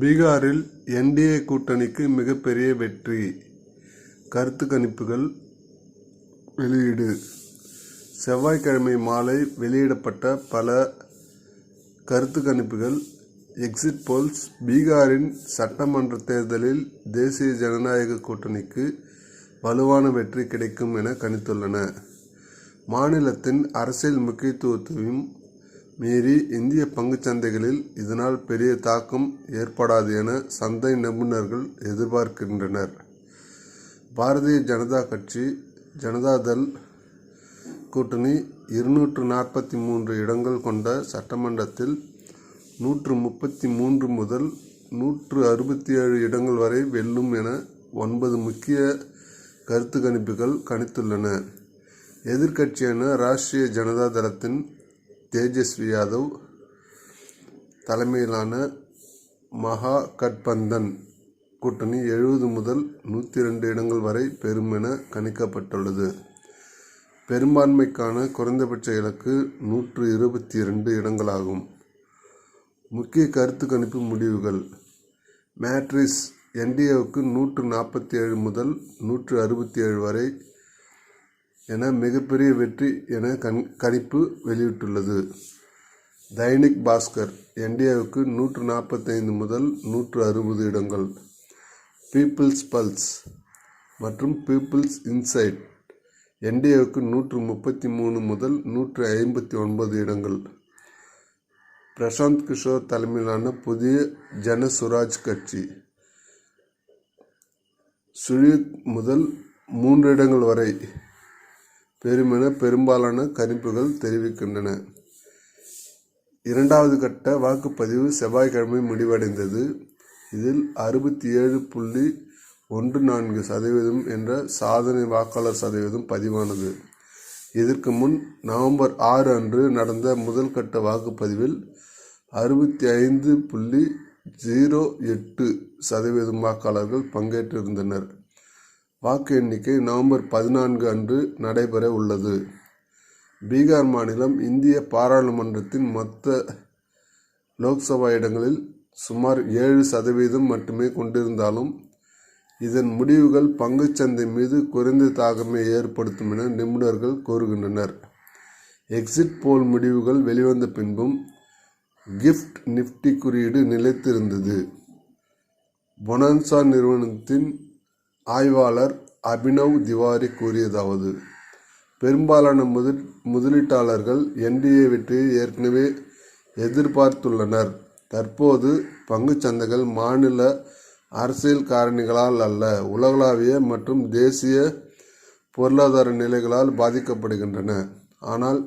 பீகாரில் என்டிஏ கூட்டணிக்கு மிகப்பெரிய வெற்றி. கருத்து கணிப்புகள் வெளியீடு. செவ்வாய்க்கிழமை மாலை வெளியிடப்பட்ட பல கருத்து கணிப்புகள் எக்ஸிட் போல்ஸ் பீகாரின் சட்டமன்ற தேர்தலில் தேசிய ஜனநாயக கூட்டணிக்கு வலுவான வெற்றி கிடைக்கும் என கணித்துள்ளன. மாநிலத்தின் அரசியல் முக்கியத்துவத்தையும் மீறி இந்திய பங்குச் சந்தைகளில் இதனால் பெரிய தாக்கம் ஏற்படாது என சந்தை நிபுணர்கள் எதிர்பார்க்கின்றனர். பாரதிய ஜனதா கட்சி ஜனதாதள் கூட்டணி இருநூற்று நாற்பத்தி மூன்று இடங்கள் கொண்ட சட்டமன்றத்தில் நூற்று முப்பத்தி மூன்று முதல் நூற்று அறுபத்தி ஏழு இடங்கள் வரை வெல்லும் என ஒன்பது முக்கிய கருத்து கணிப்புகள் கணித்துள்ளன. எதிர்க்கட்சியான ராஷ்டிரிய ஜனதா தளத்தின் தேஜஸ்வி யாதவ் தலைமையிலான மகா கட்பந்தன் கூட்டணி எழுபது முதல் நூற்றி ரெண்டு இடங்கள் வரை பெறும் என கணிக்கப்பட்டுள்ளது. பெரும்பான்மைக்கான குறைந்தபட்ச இலக்கு நூற்று இருபத்தி இரண்டு இடங்களாகும். முக்கிய கருத்து கணிப்பு முடிவுகள். மேட்ரிஸ் என்டிஏவுக்கு நூற்று நாற்பத்தி ஏழு முதல் நூற்று அறுபத்தி ஏழு வரை என மிகப்பெரிய வெற்றி என கண் கணிப்பு வெளியிட்டுள்ளது. தைனிக் பாஸ்கர் இந்தியாவுக்கு நூற்று நாற்பத்தைந்து முதல் நூற்று அறுபது இடங்கள். பீப்புள்ஸ் பல்ஸ் மற்றும் பீப்புள்ஸ் இன்சைட் என்டிஏவுக்கு நூற்று முப்பத்தி மூணு முதல் நூற்று ஐம்பத்தி ஒன்பது இடங்கள். பிரசாந்த் கிஷோர் தலைமையிலான புதிய ஜன சுராஜ் கட்சி. சுழித் முதல் மூன்று இடங்கள் வரை பெருமென பெரும்பாலான கணிப்புகள் தெரிவிக்கின்றன. இரண்டாவது கட்ட வாக்குப்பதிவு செவ்வாய்க்கிழமை முடிவடைந்தது. இதில் அறுபத்தி ஏழு புள்ளி ஒன்று நான்கு சதவீதம் என்ற சாதனை வாக்காளர் சதவீதம் பதிவானது. இதற்கு முன் நவம்பர் ஆறு அன்று நடந்த முதல் கட்ட வாக்குப்பதிவில் அறுபத்தி ஐந்து புள்ளி ஜீரோ எட்டு சதவீதம் வாக்காளர்கள் பங்கேற்றிருந்தனர். வாக்கு எண்ணிக்கை நவம்பர் பதினான்கு அன்று நடைபெற உள்ளது. பீகார் மாநிலம் இந்திய பாராளுமன்றத்தின் மொத்த லோக்சபா இடங்களில் சுமார் ஏழு சதவீதம் மட்டுமே கொண்டிருந்தாலும் இதன் முடிவுகள் பங்குச்சந்தை மீது குறைந்த தாக்கமே ஏற்படுத்தும் என நிபுணர்கள் கூறுகின்றனர். எக்ஸிட் போல் முடிவுகள் வெளிவந்த பின்பும் கிஃப்ட் நிஃப்டி குறியீடு நிலைத்திருந்தது. பொனான்சா நிறுவனத்தின் ஆய்வாளர் அபினவ் திவாரி கூறியதாவது பெரும்பாலான முதல் முதலீட்டாளர்கள் என்டிஏ வெற்றியை ஏற்கனவே எதிர்பார்த்துள்ளனர். தற்போது பங்குச்சந்தைகள் மாநில அரசியல் காரணிகளால் அல்ல உலகளாவிய மற்றும் தேசிய பொருளாதார நிலைகளால் பாதிக்கப்படுகின்றன. ஆனால்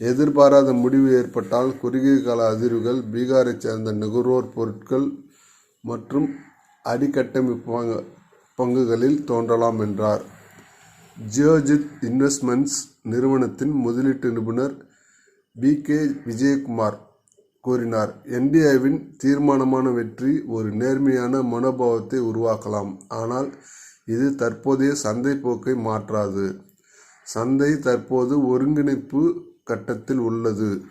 எதிர்பாராத முடிவு ஏற்பட்டால் குறுகிய கால அதிர்வுகள் பீகாரைச் சேர்ந்த நுகர்வோர் பொருட்கள் மற்றும் அடிக்கட்டமைப்பாங்க பங்குகளில் தோன்றலாம் என்றார். ஜியோஜித் இன்வெஸ்ட்மெண்ட்ஸ் நிறுவனத்தின் முதலீட்டு நிபுணர் பி கே விஜயகுமார் கூறினார் என்டிஏவின் தீர்மானமான வெற்றி ஒரு நேர்மையான மனோபாவத்தை உருவாக்கலாம். ஆனால் இது தற்போதைய சந்தை போக்கை மாற்றாது. சந்தை தற்போது ஒருங்கிணைப்பு கட்டத்தில் உள்ளது.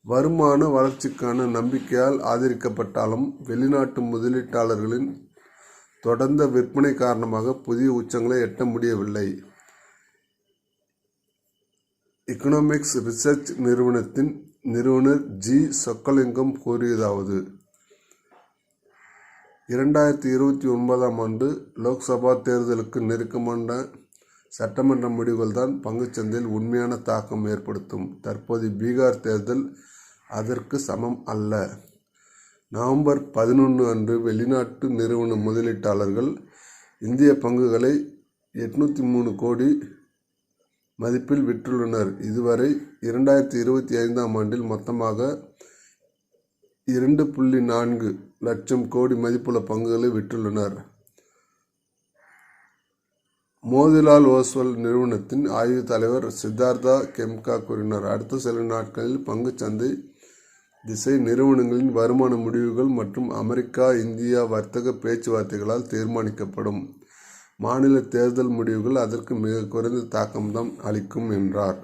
வருமான வளர்ச்சிக்கான நம்பிக்கையால் ஆதரிக்கப்பட்டாலும் வெளிநாட்டு முதலீட்டாளர்களின் தொடர்ந்த விற்பனை காரணமாக புதிய உச்சங்களை எட்ட முடியவில்லை. இக்கனாமிக்ஸ் ரிசர்ச் நிறுவனத்தின் நிறுவனர் ஜி. சொக்கலிங்கம் கூறியதாவது இரண்டாயிரத்தி இருபத்தி ஒன்பதாம் ஆண்டு லோக்சபா தேர்தலுக்கு நெருக்கமான சட்டமன்ற முடிவுகள்தான் பங்குச்சந்தையில் உண்மையான தாக்கம் ஏற்படுத்தும். தற்போது பீகார் தேர்தல் அதற்கு சமம் அல்ல. நவம்பர் பதினொன்று அன்று வெளிநாட்டு நிறுவன முதலீட்டாளர்கள் இந்திய பங்குகளை எட்நூற்றி மூணு கோடி மதிப்பில் விற்றுள்ளனர். இதுவரை இரண்டாயிரத்தி இருபத்தி ஐந்தாம் ஆண்டில் மொத்தமாக இரண்டு புள்ளி நான்கு லட்சம் கோடி மதிப்புள்ள பங்குகளை விற்றுள்ளனர். மோதிலால் ஓஸ்வல் நிறுவனத்தின் ஆய்வு தலைவர் சித்தார்த்தா கெம்கா கூறினார். அடுத்த சில நாட்களில் பங்குச்சந்தை திசை நிறுவனங்களின் வருமான முடிவுகள் மற்றும் அமெரிக்கா இந்தியா வர்த்தக பேச்சுவார்த்தைகளால் தீர்மானிக்கப்படும். மாநில தேர்தல் முடிவுகள் அதற்கு மிக குறைந்த தாக்கம்தான் அளிக்கும் என்றார்.